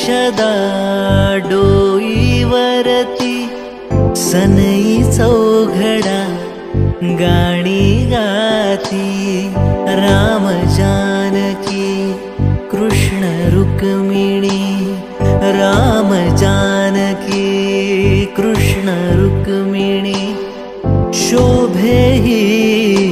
अक्षदा डोईवरती सनई चौघडा गाणी गाती। राम जानकी कृष्ण रुक्मिणी। राम जानकी कृष्ण रुक्मिणी। शोभे ही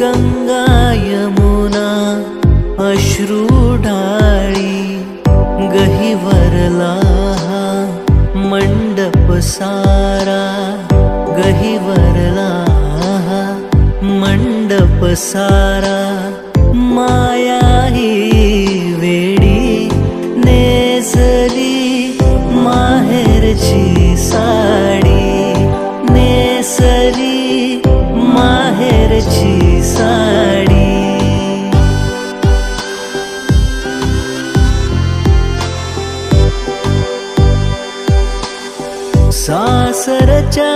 गंगा यमुना अश्रू डाळी गहिवरला हा मंडप सारा गहिवरला हा मंडप सारा माया ही वेडी नेसली माहेरची साडी सासरच्या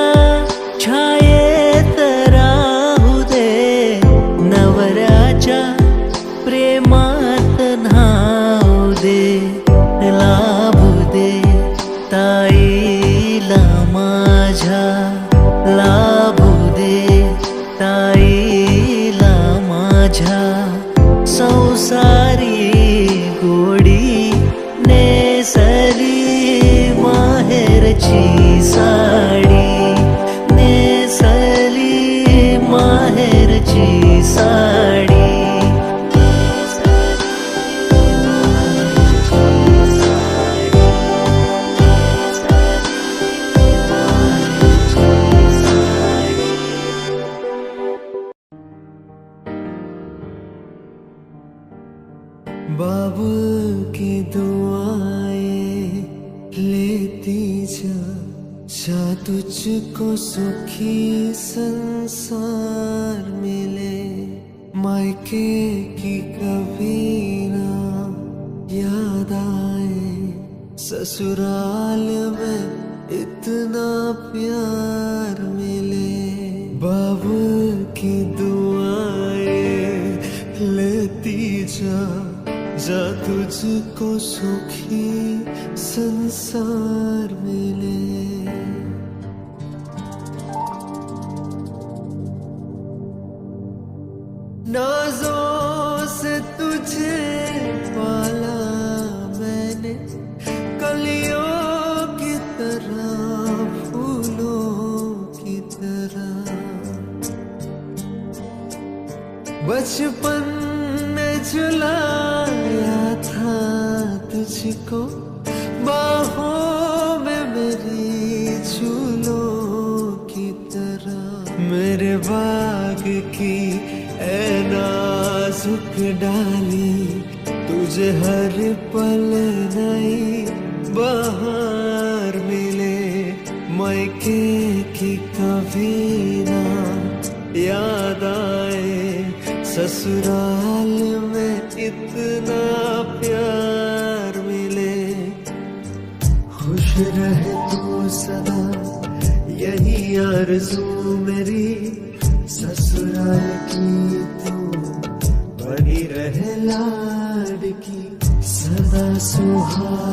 छायेत राहू दे. नवऱ्याच्या प्रेमात न्हाऊ दे. ला बाबुल की दुआएँ लेती जा जा तुझको सुखी संसार मिले। मायके की कभी ना याद आए, ससुराल में इतना प्यार जा तुझको सुखी संसार मिले। नाजों से तुझे पाला मैंने, कलियों की तरह, फूलों की तरह। बचपन में झुलाया था तुझको बाहों में मेरी झूलों की तरह। मेरे बाग की नाजुक डाली, तुझे हर पल नई बाहर मिले। मैके की कभी ना याद आए, ससुराल में इतना खुश रहे तू सदा, यही आरज़ू मेरी ससुराल की तू बनी रहे लाड की सदा सुहा